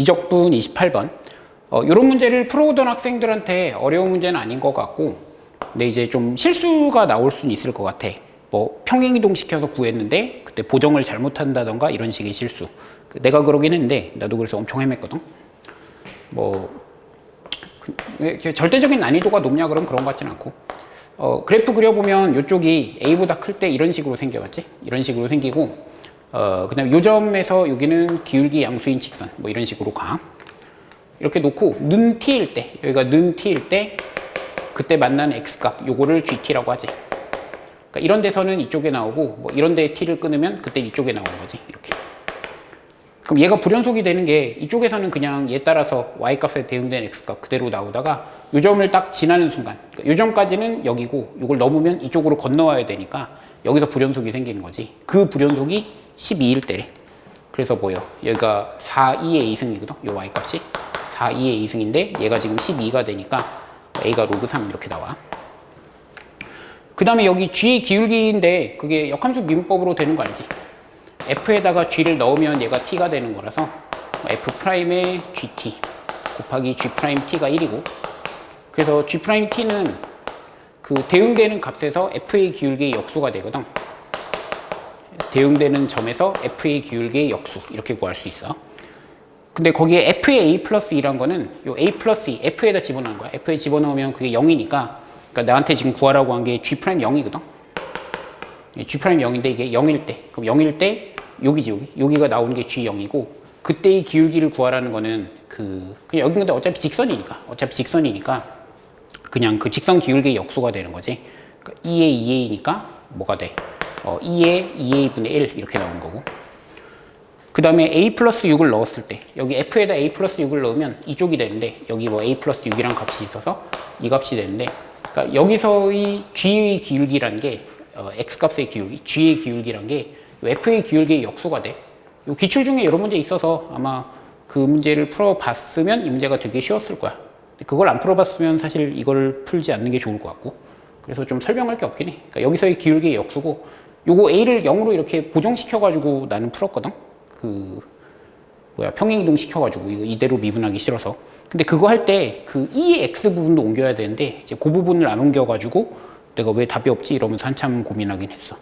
미적분 28번. 어, 이런 문제를 풀어오던 학생들한테 어려운 문제는 아닌 것 같고, 근데 이제 좀 실수가 나올 수는 있을 것 같아. 뭐 평행이동 시켜서 구했는데 그때 보정을 잘못한다던가 이런 식의 실수. 그 내가 그러긴 했는데 나도 그래서 엄청 헤맸거든. 뭐 그, 절대적인 난이도가 높냐 그럼 그런 것 같진 않고. 어, 그래프 그려보면 이쪽이 A보다 클 때 이런 식으로 생겨왔지? 이런 식으로 생기고, 어, 그 다음에 요점에서 여기는 기울기 양수인 직선, 뭐 이런 식으로 가. 이렇게 놓고, 는 t일 때, 여기가 는 t일 때, 그때 만나는 x값, 요거를 gt라고 하지. 그러니까 이런 데서는 이쪽에 나오고, 뭐 이런 데에 t를 끊으면 그때 이쪽에 나오는 거지. 이렇게. 그럼 얘가 불연속이 되는 게 이쪽에서는 그냥 얘 따라서 y값에 대응된 x값 그대로 나오다가 요점을 딱 지나는 순간 그러니까 요점까지는 여기고 이걸 넘으면 이쪽으로 건너와야 되니까 여기서 불연속이 생기는 거지 그 불연속이 12일 때래. 그래서 뭐요 여기가 4, 2의 2승이거든 요 y값이. 4, 2의 2승인데 얘가 지금 12가 되니까 a가 로그 3 이렇게 나와. 그 다음에 여기 g의 기울기인데 그게 역함수 미분법으로 되는 거 알지? f에다가 g를 넣으면 얘가 t가 되는 거라서 f 프라임의 gt 곱하기 g 프라임 t가 1이고. 그래서 g 프라임 t는 그 대응되는 값에서 f의 기울기의 역수가 되거든. 대응되는 점에서 f의 기울기의 역수 이렇게 구할 수 있어. 근데 거기에 f의 a 플러스 2란 거는 요 a 플러스 2 f에다 집어넣는 거야. f에 집어넣으면 그게 0이니까 그러니까 나한테 지금 구하라고 한 게 g 프라임 0이거든. g 프라임 0인데 이게 0일 때 그럼 0일 때 여기지 여기 여기가 나오는 게 g0이고 그때의 기울기를 구하라는 거는 그 그냥 여기 근데 어차피 직선이니까 어차피 직선이니까 그냥 그 직선 기울기의 역수가 되는 거지 그러니까 2a 2a니까 뭐가 돼? 어, 2a 2a분의 1 이렇게 나오는 거고 그 다음에 a 플러스 6을 넣었을 때 여기 f에다 a 플러스 6을 넣으면 이쪽이 되는데 여기 뭐 a 플러스 6이란 값이 있어서 이 값이 되는데 그러니까 여기서의 g의 기울기라는 게 어, x값의 기울기, g의 기울기란 게 f의 기울기의 역수가 돼. 요 기출 중에 여러 문제 있어서 아마 그 문제를 풀어봤으면 이 문제가 되게 쉬웠을 거야. 그걸 안 풀어봤으면 사실 이걸 풀지 않는 게 좋을 것 같고. 그래서 좀 설명할 게 없긴 해. 그러니까 여기서의 기울기의 역수고, 요거 a를 0으로 이렇게 보정시켜가지고 나는 풀었거든. 그 뭐야 평행이동 시켜가지고 이거 이대로 미분하기 싫어서. 근데 그거 할 때그 2의 x 부분도 옮겨야 되는데 이제 그 부분을 안 옮겨가지고 내가 왜 답이 없지 이러면서 한참 고민하긴 했어.